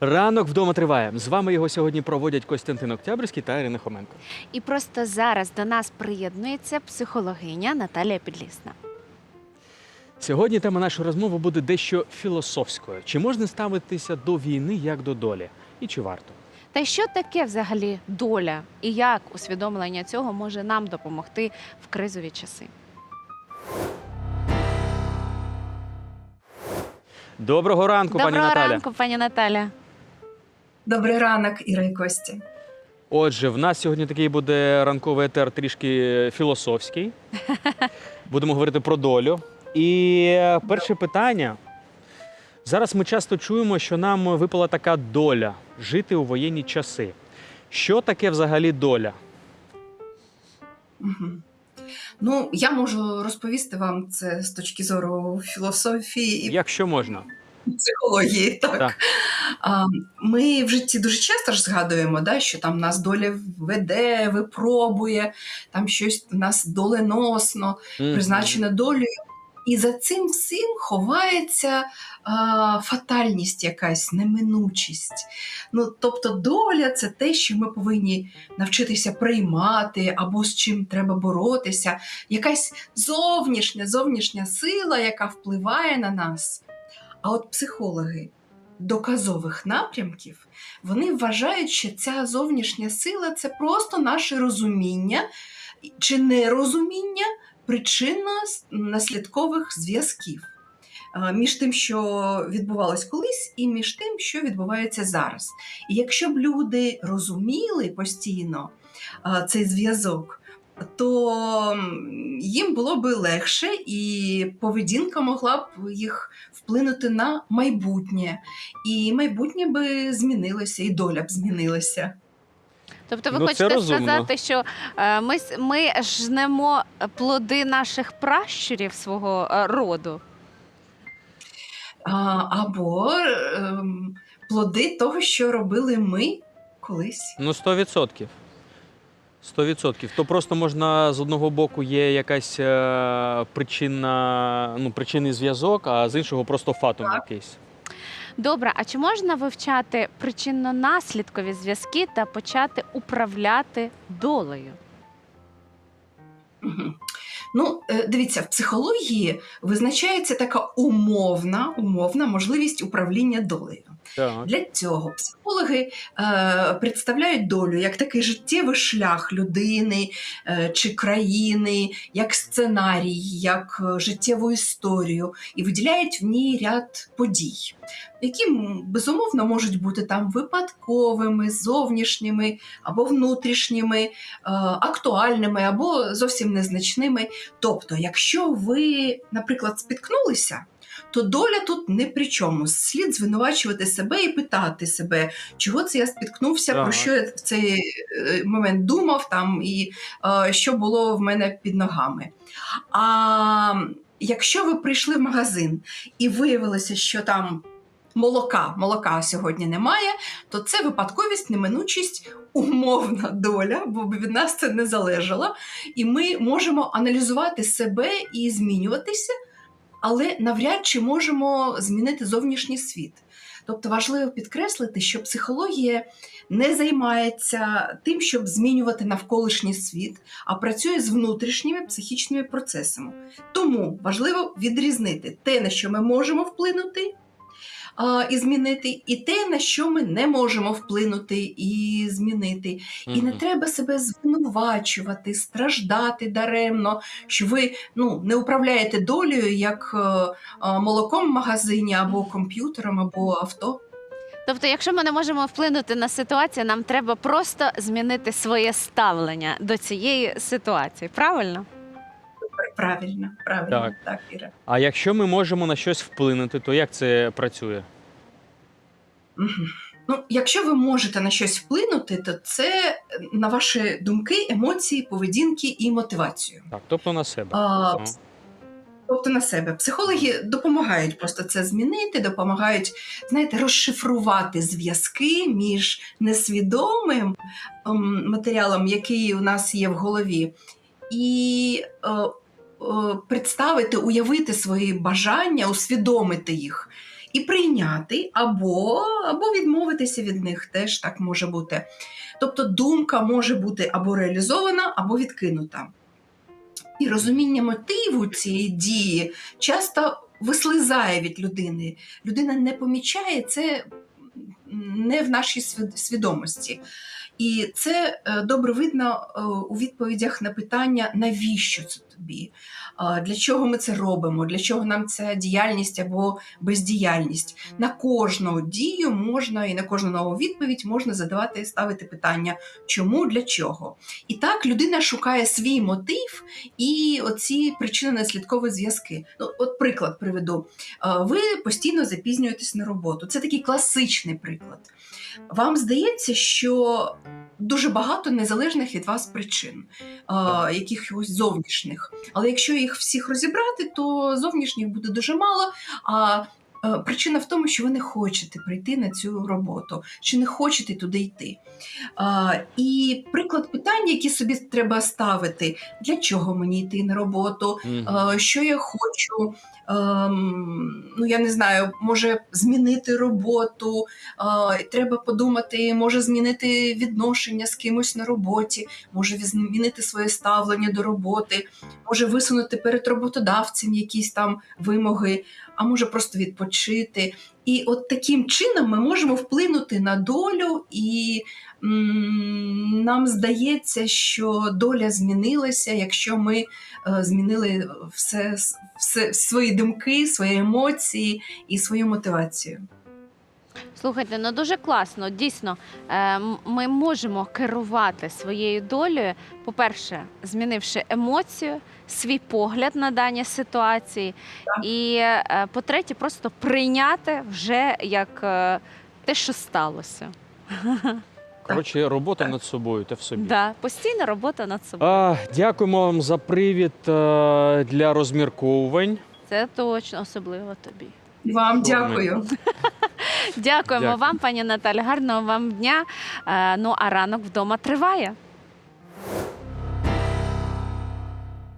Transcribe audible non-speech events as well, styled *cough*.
Ранок вдома триває. З вами його сьогодні проводять Костянтин Октябрьський та Ірина Хоменко. І просто зараз до нас приєднується психологиня Наталія Підлісна. Сьогодні тема нашої розмови буде дещо філософською. Чи можна ставитися до війни як до долі? І чи варто? Та що таке взагалі доля, і як усвідомлення цього може нам допомогти в кризові часи? Доброго ранку, пані Доброго Наталя. ранку, пані Наталя. Добрий ранок, Іра і Кості. Отже, в нас сьогодні такий буде ранковий етер трішки філософський. *laughs* Будемо говорити про долю. І перше питання. Зараз ми часто чуємо, що нам випала така доля жити у воєнні часи. Що таке взагалі доля? Угу. Ну, я можу розповісти вам це з точки зору філософії Якщо можна. Психології. Так. Так. Ми в житті дуже часто ж згадуємо, да, що там нас доля веде, випробує, там щось в нас доленосно, Мгм. призначене долею. І за цим всім ховається а, фатальність якась, неминучість. Ну, тобто доля це те, що ми повинні навчитися приймати або з чим треба боротися, якась зовнішня, зовнішня сила, яка впливає на нас. А от психологи доказових напрямків вони вважають, що ця зовнішня сила це просто наше розуміння чи нерозуміння причинно-наслідкових зв'язків е, між тим, що відбувалось колись, і між тим, що відбувається зараз. І якщо б люди розуміли постійно е, цей зв'язок, то їм було би легше, і поведінка могла б їх вплинути на майбутнє. І майбутнє би змінилося, і доля б змінилася. Тобто, ви Ну, хочете сказати, що е, ми, с- ми жнемо плоди наших пращурів свого е, роду. А, або ем, плоди того, що робили ми колись. Ну, 100%. 100%. То просто можна з одного боку є якась е, причинна, ну, причинний зв'язок, а з іншого просто фатум Так. якийсь. Добре, а чи можна вивчати причинно-наслідкові зв'язки та почати управляти долею? Мгм. *laughs* Ну, е, дивіться, в психології визначається така умовна, умовна можливість управління долею. Так. Для цього психологи е, представляють долю як такий життєвий шлях людини е, чи країни, як сценарій, як е, життєву історію, і виділяють в ній ряд подій, які безумовно можуть бути там випадковими, зовнішніми або внутрішніми, е, актуальними або зовсім незначними. Тобто, якщо ви, наприклад, спіткнулися то доля тут не при чому. Слід звинувачувати себе і питати себе, чого це я спіткнувся, Ага. про що я в цей е, момент думав там і е, що було в мене під ногами. А якщо ви прийшли в магазин і виявилося, що там молока, молока сьогодні немає, то це випадковість, неминучість, умовна доля, бо від нас це не залежало. І ми можемо аналізувати себе і змінюватися але навряд чи можемо змінити зовнішній світ. Тобто важливо підкреслити, що психологія не займається тим, щоб змінювати навколишній світ, а працює з внутрішніми психічними процесами. Тому важливо відрізнити те, на що ми можемо вплинути і змінити, і те, на що ми не можемо вплинути і змінити. І не треба себе звинувачувати, страждати даремно, що ви ну, не управляєте долею як е, е, молоком в магазині, або комп'ютером, або авто. Тобто, якщо ми не можемо вплинути на ситуацію, нам треба просто змінити своє ставлення до цієї ситуації. Правильно? Правильно, правильно, Так. так, Іра. А якщо ми можемо на щось вплинути, то як це працює? Ну, якщо ви можете на щось вплинути, то це е, на ваші думки, емоції, поведінки і мотивацію. Так, тобто на себе. А. Тобто на себе. Психологи допомагають просто це змінити, допомагають, знаєте, розшифрувати зв'язки між несвідомим ем, матеріалом, який у нас є в голові, і е, представити, уявити свої бажання, усвідомити їх. і прийняти, або, або відмовитися від них теж так може бути. Тобто думка може бути або реалізована, або відкинута. І розуміння мотиву цієї дії часто вислизає від людини. Людина не помічає це не в нашій свідомості. І це е, добре видно е, у відповідях на питання, навіщо це тобі? Е, Для чого ми це робимо? Для чого нам ця діяльність або бездіяльність? На кожну дію можна і на кожну нову відповідь можна задавати ставити питання, чому, для чого. І так людина шукає свій мотив і оці причинно-наслідкові зв'язки. Ну, от приклад приведу. Ви постійно запізнюєтесь на роботу. Це такий класичний приклад. Вам здається, що дуже багато незалежних від вас причин, е, якихось зовнішніх. Але якщо їх всіх розібрати, то зовнішніх буде дуже мало. А причина в тому, що ви не хочете прийти на цю роботу, чи не хочете туди йти. Е, і приклад питання, які собі треба ставити: для чого мені йти на роботу, Е, що я хочу. Ем, ну, я не знаю, може змінити роботу, е, треба подумати, може змінити відношення з кимось на роботі, може змінити своє ставлення до роботи, може висунути перед роботодавцем якісь там вимоги, а може просто відпочити. І от таким чином ми можемо вплинути на долю, і м, нам здається, що доля змінилася, якщо ми е, змінили все, все свої думки, свої емоції і свою мотивацію. Слухайте, ну дуже класно. Дійсно, е, ми можемо керувати своєю долею, по-перше, змінивши емоцію, свій погляд на дані ситуації, Так. і е, по-третє, просто прийняти вже як е, те, що сталося. *laughs* Коротше, робота Так. над собою, те в собі. Да, постійна робота над собою. А, дякуємо вам за привід е, для розмірковувань. Це точно особливо тобі. Вам дякую. *laughs* Дякуємо Дякую. вам, пані Наталі. Гарного вам дня. Е, Ну а ранок вдома триває.